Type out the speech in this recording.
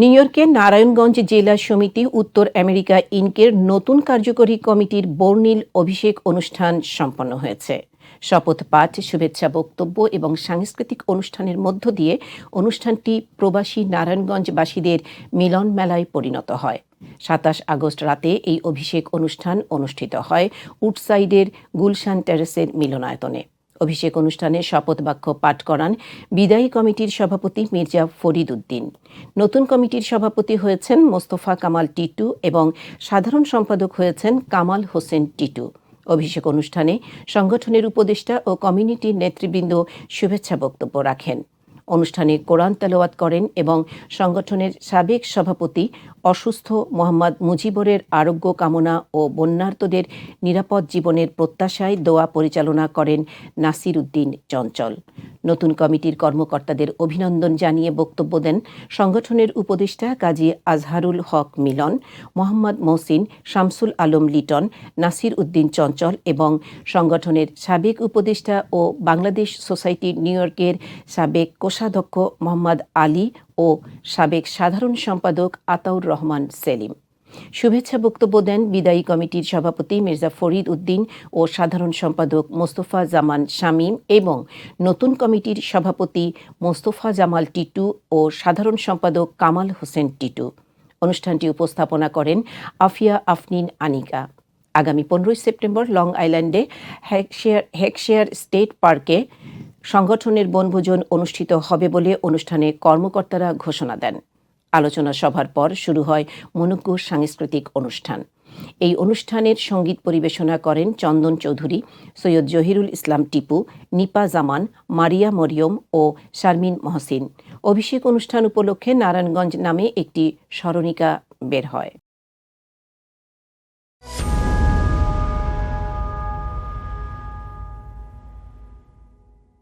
New ইয়র্কের নারায়ণগঞ্জ জেলা সমিতি উত্তর আমেরিকা ইনকের নতুন কার্যকরী কমিটির বর্ণিল অভিষেক অনুষ্ঠান সম্পন্ন হয়েছে। শপথ পাঠ, শুভেচ্ছা বক্তব্য এবং সাংস্কৃতিক অনুষ্ঠানের মধ্য দিয়ে অনুষ্ঠানটি প্রবাসী নারায়ণগঞ্জবাসীদের মিলন মেলায় পরিণত হয়। সাতাশ আগস্ট রাতে এই অভিষেক অনুষ্ঠান অনুষ্ঠিত হয় উডসাইডের গুলশান টেরেসের মিলনায়তনে। অভিষেক অনুষ্ঠানে শপথ বাক্য পাঠ করান বিদায়ী কমিটির সভাপতি মির্জা ফরিদ উদ্দিন। নতুন কমিটির সভাপতি হয়েছেন মোস্তফা কামাল টিটু এবং সাধারণ সম্পাদক হয়েছেন কামাল হোসেন টিটু। অভিষেক অনুষ্ঠানে সংগঠনের উপদেষ্টা ও কমিউনিটির নেতৃবৃন্দ শুভেচ্ছা বক্তব্য রাখেন। অনুষ্ঠানে কোরআন তেলাওয়াত করেন এবং সংগঠনের সাবেক সভাপতি অসুস্থ মোহাম্মদ মুজিবরের আরোগ্য কামনা ও বন্যার্তদের নিরাপদ জীবনের প্রত্যাশায় দোয়া পরিচালনা করেন নাসির উদ্দিন চঞ্চল। নতুন কমিটির কর্মকর্তাদের অভিনন্দন জানিয়ে বক্তব্য দেন সংগঠনের উপদেষ্টা কাজী আজহারুল হক মিলন, মোহাম্মদ মহসিন, শামসুল আলম লিটন, নাসির উদ্দিন চঞ্চল এবং সংগঠনের সাবেক উপদেষ্টা ও বাংলাদেশ সোসাইটি নিউ ইয়র্কের সাবেক কোষাধ্যক্ষ মোহাম্মদ আলী ও সাবেক সাধারণ সম্পাদক আতাউর রহমান সেলিম। শুভেচ্ছা বক্তব্য দেন বিদায়ী কমিটির সভাপতি মির্জা ফরিদ উদ্দিন ও সাধারণ সম্পাদক মোস্তফা জামান শামীম এবং নতুন কমিটির সভাপতি মোস্তফা জামাল টিটু ও সাধারণ সম্পাদক কামাল হোসেন টিটু। অনুষ্ঠানটি উপস্থাপনা করেন আফিয়া আফনিন আনিকা। আগামী পনেরোই সেপ্টেম্বর লং আইল্যান্ডে হেকশেয়ার হেকশেয়ার স্টেট পার্কে সংগঠনের বনভোজন অনুষ্ঠিত হবে বলে অনুষ্ঠানে কর্মকর্তারা ঘোষণা দেন। আলোচনা সভার পর শুরু হয় মনুজ্ঞ সাংস্কৃতিক অনুষ্ঠান। এই অনুষ্ঠানের সংগীত পরিবেশনা করেন চন্দন চৌধুরী, সৈয়দ জহিরুল ইসলাম টিপু, নিপা জামান, মারিয়া মরিয়ম ও শারমিন মহসিন। অভিষেক অনুষ্ঠান উপলক্ষে নারায়ণগঞ্জ নামে একটি স্মরণিকা বের হয়।